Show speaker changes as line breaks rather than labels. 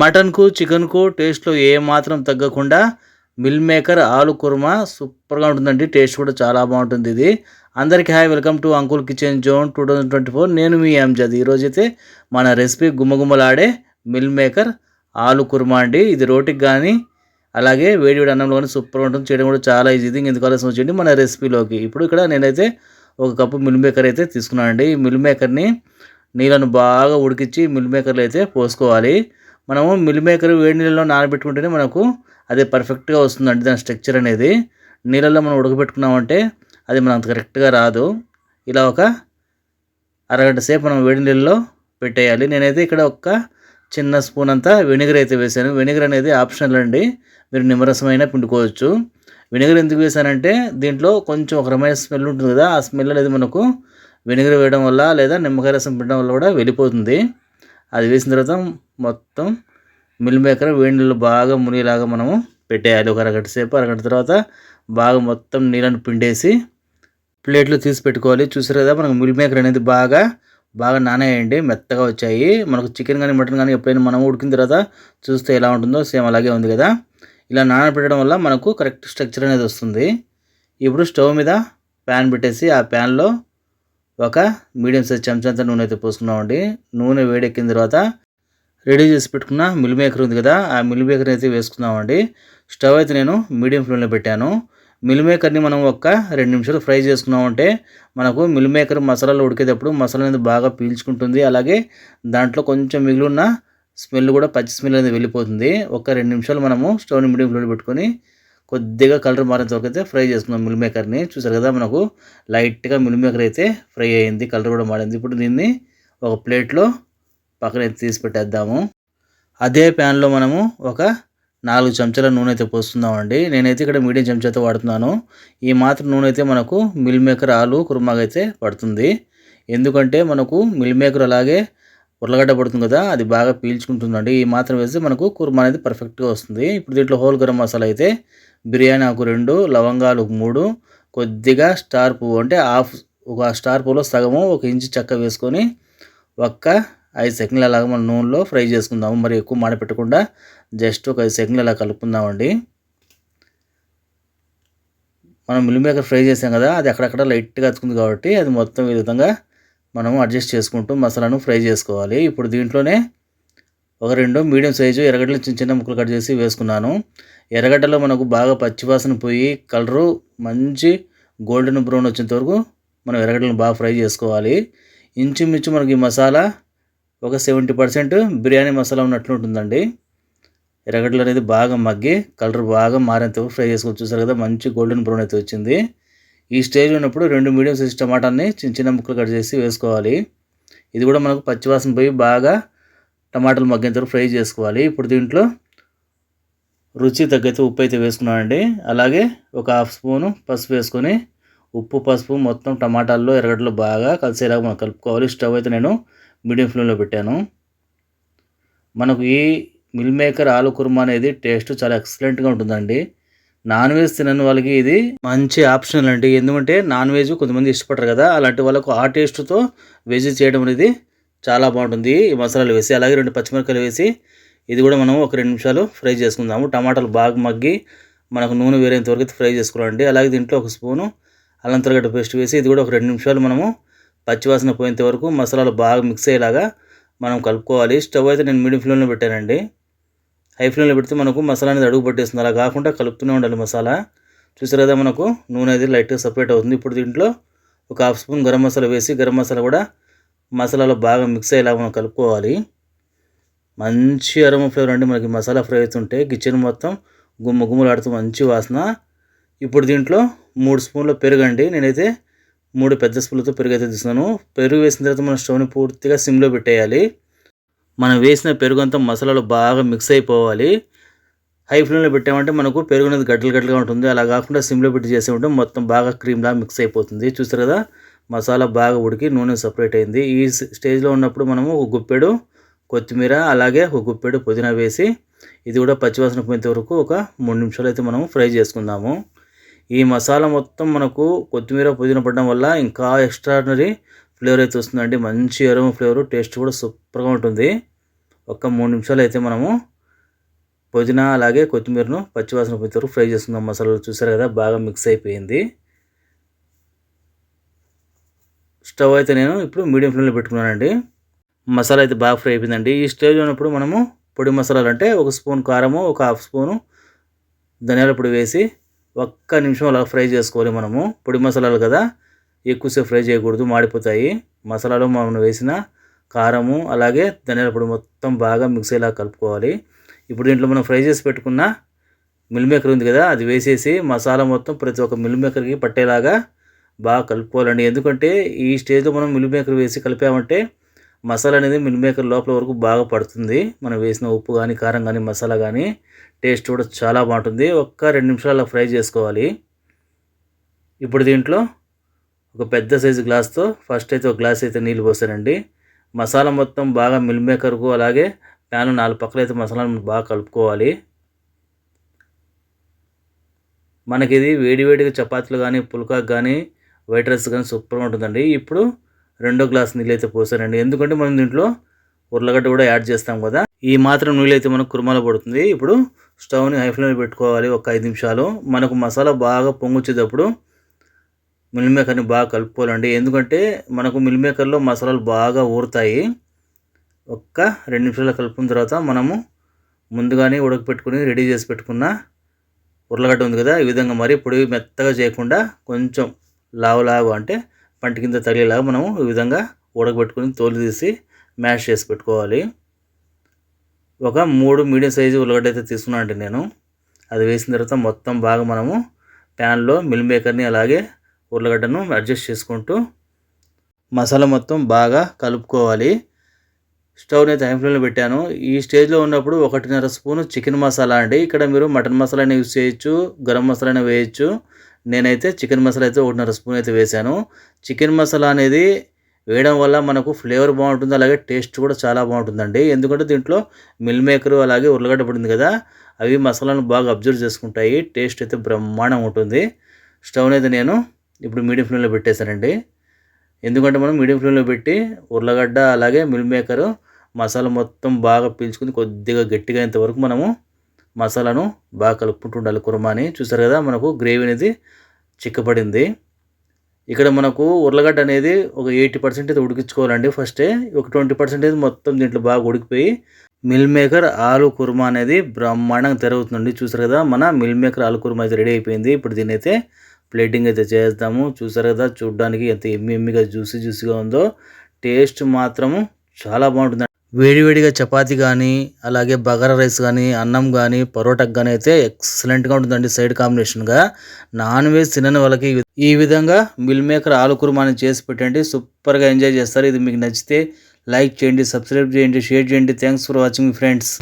మటన్కు చికెన్కు టేస్ట్లో ఏమాత్రం తగ్గకుండా meal maker ఆలు కుర్మా సూపర్గా ఉంటుందండి. టేస్ట్ కూడా చాలా బాగుంటుంది ఇది. అందరికీ hi welcome to uncle kitchen zone two thousand twenty four. నేను మీ అంజద్. ఈరోజైతే మన రెసిపీ గుమ్మగుమ్మలాడే మిల్ మేకర్ ఆలు కుర్మా అండి. ఇది రోటికి కానీ అలాగే వేడి వేడి అన్నంలో కానీ సూపర్గా ఉంటుంది. చేయడం కూడా చాలా ఈజీ. ఇది ఎందుకు ఆలోచన వచ్చేయండి మన రెసిపీలోకి. ఇప్పుడు ఇక్కడ నేనైతే ఒక కప్పు మిల్ మేకర్ అయితే తీసుకున్నానండి. ఈ మిల్ మేకర్ని నీళ్ళను బాగా ఉడికించి మిల్ మేకర్లు అయితే పోసుకోవాలి. మనము మిల్ మేకర్ వేడి నీళ్ళలో నానబెట్టుకుంటేనే మనకు అది పర్ఫెక్ట్గా వస్తుందండి. దాని స్ట్రక్చర్ అనేది నీళ్ళల్లో మనం ఉడకబెట్టుకున్నామంటే అది మనం అంత కరెక్ట్గా రాదు. ఇలా ఒక అరగంట సేపు మనం వేడి నీళ్ళలో పెట్టేయాలి. నేనైతే ఇక్కడ ఒక చిన్న స్పూన్ అంతా వెనిగర్ అయితే వేసాను. వెనిగర్ అనేది ఆప్షనల్ అండి. మీరు నిమ్మరసమైన పిండుకోవచ్చు. వెనిగర్ ఎందుకు వేశానంటే దీంట్లో కొంచెం ఒక రకమైన స్మెల్ ఉంటుంది కదా ఆ స్మెల్ అనేది మనకు వెనిగర్ వేయడం వల్ల లేదా నిమ్మకాయ రసం పిండడం వల్ల కూడా వెళ్ళిపోతుంది. అది వేసిన తర్వాత మొత్తం మిల్ మేకర్ వేడి నీళ్ళు బాగా మునిగేలాగా మనము పెట్టేయాలి. ఒక అరగంట సేపు అరగంట తర్వాత బాగా మొత్తం నీళ్ళని పిండేసి ప్లేట్లో తీసి పెట్టుకోవాలి. చూసారు కదా మనకు మిల్ మేకర్ అనేది బాగా బాగా నానేయండి. మెత్తగా వచ్చాయి. మనకు చికెన్ కానీ మటన్ కానీ ఎప్పుడైనా మనం ఉడికిన తర్వాత చూస్తే ఎలా ఉంటుందో సేమ్ అలాగే ఉంది కదా. ఇలా నానబెట్టడం వల్ల మనకు కరెక్ట్ స్ట్రక్చర్ అనేది వస్తుంది. ఇప్పుడు స్టవ్ మీద ప్యాన్ పెట్టేసి ఆ ప్యాన్లో ఒక మీడియం సైజ్ చెంచా నూనె అయితే పోసుకున్నామండి. నూనె వేడెక్కిన తర్వాత రెడీ చేసి పెట్టుకున్న మిల్ మేకర్ ఉంది కదా ఆ మిల్ మేకర్ని అయితే వేసుకున్నామండి. స్టవ్ అయితే నేను మీడియం ఫ్లేమ్లో పెట్టాను. మిల్ మేకర్ని మనం ఒక్క రెండు నిమిషాలు ఫ్రై చేసుకున్నామంటే మనకు మిల్ మేకర్ మసాలాలు ఉడికేటప్పుడు మసాలా అనేది బాగా పీల్చుకుంటుంది. అలాగే దాంట్లో కొంచెం మిగిలిన స్మెల్ కూడా పచ్చి స్మెల్ అనేది వెళ్ళిపోతుంది. ఒక రెండు నిమిషాలు మనము స్టవ్ని మీడియం ఫ్లేమ్లో పెట్టుకొని కొద్దిగా కలర్ మారేంత వరకు అయితే ఫ్రై చేసుకున్నాం మిల్ మేకర్ని. చూసారు కదా మనకు లైట్గా మిల్ మేకర్ అయితే ఫ్రై అయింది కలర్ కూడా మారింది. ఇప్పుడు దీన్ని ఒక ప్లేట్లో పక్కన తీసి పెట్టేద్దాము. అదే ప్యాన్లో మనము ఒక నాలుగు చెంచాల నూనె అయితే పోస్తున్నామండి. నేనైతే ఇక్కడ మీడియం చెంచాతో వాడుతున్నాను. ఈ మాత్రం నూనె అయితే మనకు మిల్ మేకర్ ఆలు కుర్మాగా అయితే పడుతుంది. ఎందుకంటే మనకు మిల్ మేకర్ అలాగే ఉర్లగడ్డ పడుతుంది కదా అది బాగా పీల్చుకుంటుందండి. ఈ మాత్రం వేస్తే మనకు కుర్మా అనేది పర్ఫెక్ట్గా వస్తుంది. ఇప్పుడు దీంట్లో హోల్ గరం మసాలా అయితే బిర్యానీ ఆకు రెండు లవంగాలు మూడు కొద్దిగా స్టార్ పువ్వు అంటే హాఫ్ ఒక స్టార్ పువ్వులో సగము ఒక ఇంచు చెక్క వేసుకొని ఒక్క ఐదు సెకండ్లు అలాగా మనం నూనెలో ఫ్రై చేసుకుందాము. మరి ఎక్కువ మాడ పెట్టకుండా జస్ట్ ఒక ఐదు సెకండ్లు అలా కలుపుకుందామండి. మనం మిల్ మేకర్ ఫ్రై చేసాం కదా అది అక్కడక్కడ లైట్గా అతుకుంది కాబట్టి అది మొత్తం ఈ విధంగా మనము అడ్జస్ట్ చేసుకుంటూ మసాలాను ఫ్రై చేసుకోవాలి. ఇప్పుడు దీంట్లోనే ఒక రెండు మీడియం సైజు ఎర్రగడ్డలు చిన్న చిన్న ముక్కలు కట్ చేసి వేసుకున్నాను. ఎర్రగడ్డలో మనకు బాగా పచ్చివాసన పోయి కలరు మంచి గోల్డెన్ బ్రౌన్ వచ్చేంత వరకు మనం ఎర్రగడ్డలను బాగా ఫ్రై చేసుకోవాలి. ఇంచుమించు మనకి ఈ మసాలా ఒక సెవెంటీ పర్సెంట్ బిర్యానీ మసాలా ఉన్నట్లు ఉంటుందండి. ఎర్రగడ్డలు అనేది బాగా మగ్గి కలర్ బాగా మారేంత ఫ్రై చేసుకొని చూసారు కదా మంచి గోల్డెన్ బ్రౌన్ అయితే వచ్చింది. ఈ స్టేజ్ ఉన్నప్పుడు రెండు మీడియం సైజ్ టమాటాని చిన్న చిన్న ముక్కలు కట్ చేసి వేసుకోవాలి. ఇది కూడా మనకు పచ్చివాసన పోయి బాగా టమాటాలు మగ్గేంత ఫ్రై చేసుకోవాలి. ఇప్పుడు దీంట్లో రుచి తగ్గైతే ఉప్పు అయితే వేసుకున్నానండి. అలాగే ఒక హాఫ్ స్పూను పసుపు వేసుకొని ఉప్పు పసుపు మొత్తం టమాటాల్లో ఎర్రగడ్డలు బాగా కలిసేలాగా మనం కలుపుకోవాలి. స్టవ్ అయితే నేను మీడియం ఫ్లేమ్లో పెట్టాను. మనకు ఈ మిల్ మేకర్ ఆలు కుర్మా అనేది టేస్ట్ చాలా ఎక్సలెంట్గా ఉంటుందండి. నాన్ వెజ్ తినని వాళ్ళకి ఇది మంచి ఆప్షన్ అండి. ఎందుకంటే నాన్ వెజ్ కొంతమంది ఇష్టపడరు కదా. అలాంటి వాళ్ళకు ఆ టేస్ట్తో వెజ్ చేయడం అనేది చాలా బాగుంటుంది ఈ మసాలాలు వేసి అలాగే రెండు పచ్చిమిరపకాయలు వేసి ఇది కూడా మనం ఒక రెండు నిమిషాలు ఫ్రై చేసుకుందాము. టమాటాలు బాగా మగ్గి మనకు నూనె వేరేంత వరకు ఫ్రై చేసుకోవాలండి. అలాగే దీంట్లో ఒక స్పూను అల్లం తరగడ్డ పేస్ట్ వేసి ఇది కూడా ఒక రెండు నిమిషాలు మనము పచ్చివాసన పోయేంత వరకు మసాలాలు బాగా మిక్స్ అయ్యేలాగా మనం కలుపుకోవాలి. స్టవ్ అయితే నేను మీడియం ఫ్లేమ్లో పెట్టానండి. హై ఫ్లేమ్లో పెడితే మనకు మసాలా అనేది అడుగు పట్టేస్తుంది. అలా కాకుండా కలుపుతూనే ఉండాలి మసాలా. చూసారు కదా మనకు నూనె అనేది లైట్గా సపరేట్ అవుతుంది. ఇప్పుడు దీంట్లో ఒక హాఫ్ స్పూన్ గరం మసాలా వేసి గరం మసాలా కూడా మసాలాలో బాగా మిక్స్ అయ్యేలా మనం కలుపుకోవాలి. మంచి అరమ ఫ్లేవర్ అండి మనకి మసాలా ఫ్రై అవుతుంటే కిచెన్ మొత్తం గుమ్మ గుమ్మలాడుతూ మంచి వాసన. ఇప్పుడు దీంట్లో మూడు స్పూన్ల పెరుగు అండి. నేనైతే మూడు పెద్ద స్పూన్లతో పెరుగు అయితే తీసుకున్నాను పెరుగు వేసిన తర్వాత మనం స్టవ్ని పూర్తిగా సిమ్లో పెట్టేయాలి. మనం వేసిన పెరుగు అంతా మసాలాలో బాగా మిక్స్ అయిపోవాలి. హై ఫ్లేమ్లో పెట్టామంటే మనకు పెరుగు అనేది గడ్డలు గడ్డలుగా ఉంటుంది. అలా కాకుండా సిమ్లో పెట్టి చేసే ఉంటే మొత్తం బాగా క్రీమ్లా మిక్స్ అయిపోతుంది. చూస్తారు కదా? మసాలా బాగా ఉడికి నూనె సపరేట్ అయింది. ఈ స్టేజ్లో ఉన్నప్పుడు మనము ఒక గుప్పెడు కొత్తిమీర అలాగే ఒక గుప్పెడు పుదీనా వేసి ఇది కూడా పచ్చివాసన పోయేంత వరకు ఒక మూడు నిమిషాలు అయితే మనం ఫ్రై చేసుకుందాము. ఈ మసాలా మొత్తం మనకు కొత్తిమీర పుదీనా పడడం వల్ల ఇంకా ఎక్స్ట్రాడినరీ ఫ్లేవర్ అయితే వస్తుందండి. మంచి ఎరువు ఫ్లేవర్ టేస్ట్ కూడా సూపర్గా ఉంటుంది. ఒక మూడు నిమిషాలు అయితే మనము పుదీనా అలాగే కొత్తిమీరను పచ్చివాసన పోతారు ఫ్రై చేసుకుందాం. మసాలాలు చూసారు కదా బాగా మిక్స్ అయిపోయింది. స్టవ్ అయితే నేను ఇప్పుడు మీడియం ఫ్లేమ్లో పెట్టుకున్నానండి. మసాలా అయితే బాగా ఫ్రై అయిపోయిందండి. ఈ స్టేజ్ ఉన్నప్పుడు మనము పొడి మసాలాలు అంటే ఒక స్పూన్ కారము ఒక హాఫ్ స్పూను ధనియాల పొడి వేసి ఒక్క నిమిషం అలా ఫ్రై చేసుకోవాలి మనము. పొడి మసాలాలు కదా ఎక్కువసేపు ఫ్రై చేయకూడదు మాడిపోతాయి. మసాలాలు మనం వేసిన కారము అలాగే ధనియాల పొడి మొత్తం బాగా మిక్స్ అయ్యేలా కలుపుకోవాలి. ఇప్పుడు దీంట్లో మనం ఫ్రై చేసి పెట్టుకున్న మిల్ మేకర్ ఉంది కదా అది వేసేసి మసాలా మొత్తం ప్రతి ఒక్క మిల్ మేకర్కి పట్టేలాగా బాగా కలుపుకోవాలండి. ఎందుకంటే ఈ స్టేజ్లో మనం మిల్ మేకర్ వేసి కలిపామంటే మసాలా అనేది మిల్ మేకర్ లోపల వరకు బాగా పడుతుంది. మనం వేసిన ఉప్పు కానీ కారం కానీ మసాలా కానీ టేస్ట్ కూడా చాలా బాగుంటుంది. ఒక్క రెండు నిమిషాలు ఫ్రై చేసుకోవాలి. ఇప్పుడు దీంట్లో ఒక పెద్ద సైజు గ్లాస్తో ఫస్ట్ అయితే ఒక గ్లాస్ అయితే నీళ్ళు పోసానండి. మసాలా మొత్తం బాగా మిల్ మేకర్కు అలాగే ప్యాన్ నాలుగు పక్కల అయితే మసాలాను బాగా కలుపుకోవాలి. మనకి ఇది వేడివేడిగా చపాతీలు కానీ పుల్కాకు కానీ వైట్ రైస్ కానీ సూపర్గా ఉంటుందండి. ఇప్పుడు రెండో గ్లాస్ నీళ్ళు అయితే పోసానండి. ఎందుకంటే మనం దీంట్లో ఉర్లగడ్డ కూడా యాడ్ చేస్తాం కదా. ఈ మాత్రం నీళ్ళు అయితే మనకు కుర్మాలో పడుతుంది. ఇప్పుడు స్టవ్ని హై ఫ్లేమ్లో పెట్టుకోవాలి ఒక ఐదు నిమిషాలు. మనకు మసాలా బాగా పొంగొచ్చేటప్పుడు మిల్ మేకర్ని బాగా కలుపుకోవాలండి. ఎందుకంటే మనకు మిల్ మేకర్లో మసాలాలు బాగా ఊరుతాయి. ఒక్క రెండు నిమిషాలు కలుపుకున్న తర్వాత మనము ముందుగానే ఉడకపెట్టుకుని రెడీ చేసి పెట్టుకున్న ఉర్లగడ్డ ఉంది కదా. ఈ విధంగా మరి పొడి మెత్తగా చేయకుండా కొంచెం లావు లావు అంటే పంట కింద తగిలేలాగా మనము ఈ విధంగా ఉడకబెట్టుకుని తోలు తీసి మ్యాష్ చేసి పెట్టుకోవాలి. ఒక మూడు మీడియం సైజు ఉల్లగడ్డ అయితే తీసుకున్నాను అంటే నేను. అది వేసిన తర్వాత మొత్తం బాగా మనము ప్యాన్లో మిల్ మేకర్ని అలాగే ఉర్లగడ్డను అడ్జస్ట్ చేసుకుంటూ మసాలా మొత్తం బాగా కలుపుకోవాలి. స్టవ్ని అయితే హై ఫ్లేమ్లో పెట్టాను. ఈ స్టేజ్లో ఉన్నప్పుడు ఒకటిన్నర స్పూన్ చికెన్ మసాలా అండి. ఇక్కడ మీరు మటన్ మసాలాని యూజ్ చేయొచ్చు గరం మసాలాని వేయచ్చు. నేనైతే చికెన్ మసాలా అయితే ఒకటిన్నర స్పూన్ అయితే వేశాను. చికెన్ మసాలా అనేది వేయడం వల్ల మనకు ఫ్లేవర్ బాగుంటుంది అలాగే టేస్ట్ కూడా చాలా బాగుంటుందండి. ఎందుకంటే దీంట్లో మిల్ మేకర్ అలాగే ఉర్లగడ్డ పడింది కదా అవి మసాలాను బాగా అబ్జర్వ్ చేసుకుంటాయి. టేస్ట్ అయితే బ్రహ్మాండంగా ఉంటుంది. స్టవ్ని అయితే నేను ఇప్పుడు మీడియం ఫ్లేమ్లో పెట్టేశానండి. ఎందుకంటే మనం మీడియం ఫ్లేమ్లో పెట్టి ఉర్లగడ్డ అలాగే మిల్ మేకరు మసాలా మొత్తం బాగా పీల్చుకుని కొద్దిగా గట్టిగా వరకు మనము మసాలాను బాగా కలుపుకుంటూ ఉండాలి కుర్మాని చూసారు కదా మనకు గ్రేవీ అనేది చిక్కపడింది ఇక్కడ మనకు ఉర్లగడ్డ అనేది ఒక ఎయిటీ పర్సెంట్ అయితే ఉడికించుకోవాలండి ఫస్టే ఒక ట్వంటీ పర్సెంటేజ్ మొత్తం దీంట్లో బాగా ఉడికిపోయి మిల్ మేకర్ ఆలు కుర్మా అనేది బ్రహ్మాండంగా తెరవుతుందండి. చూసారు కదా మన మిల్ మేకర్ ఆలు కుర్మా అయితే రెడీ అయిపోయింది. ఇప్పుడు దీని అయితే ప్లేటింగ్ అయితే చేస్తాము చూసారు కదా చూడడానికి ఎంత ఎమ్మి ఎమ్మిగా జ్యూసీ జ్యూసీగా ఉందో. టేస్ట్ మాత్రము చాలా బాగుంటుంది. వేడివేడిగా చపాతి కానీ అలాగే బగారా రైస్ కానీ అన్నం కానీ పరోటాకు కానీ అయితే ఎక్సలెంట్గా ఉంటుందండి సైడ్ కాంబినేషన్గా. నాన్ వెజ్ తినని వాళ్ళకి ఈ విధంగా మిల్ మేకర్ ఆలు కుర్మాని చేసి పెట్టండి. సూపర్గా ఎంజాయ్ చేస్తారు. ఇది మీకు నచ్చితే లైక్ చేయండి సబ్స్క్రైబ్ చేయండి షేర్ చేయండి. Thanks for watching friends.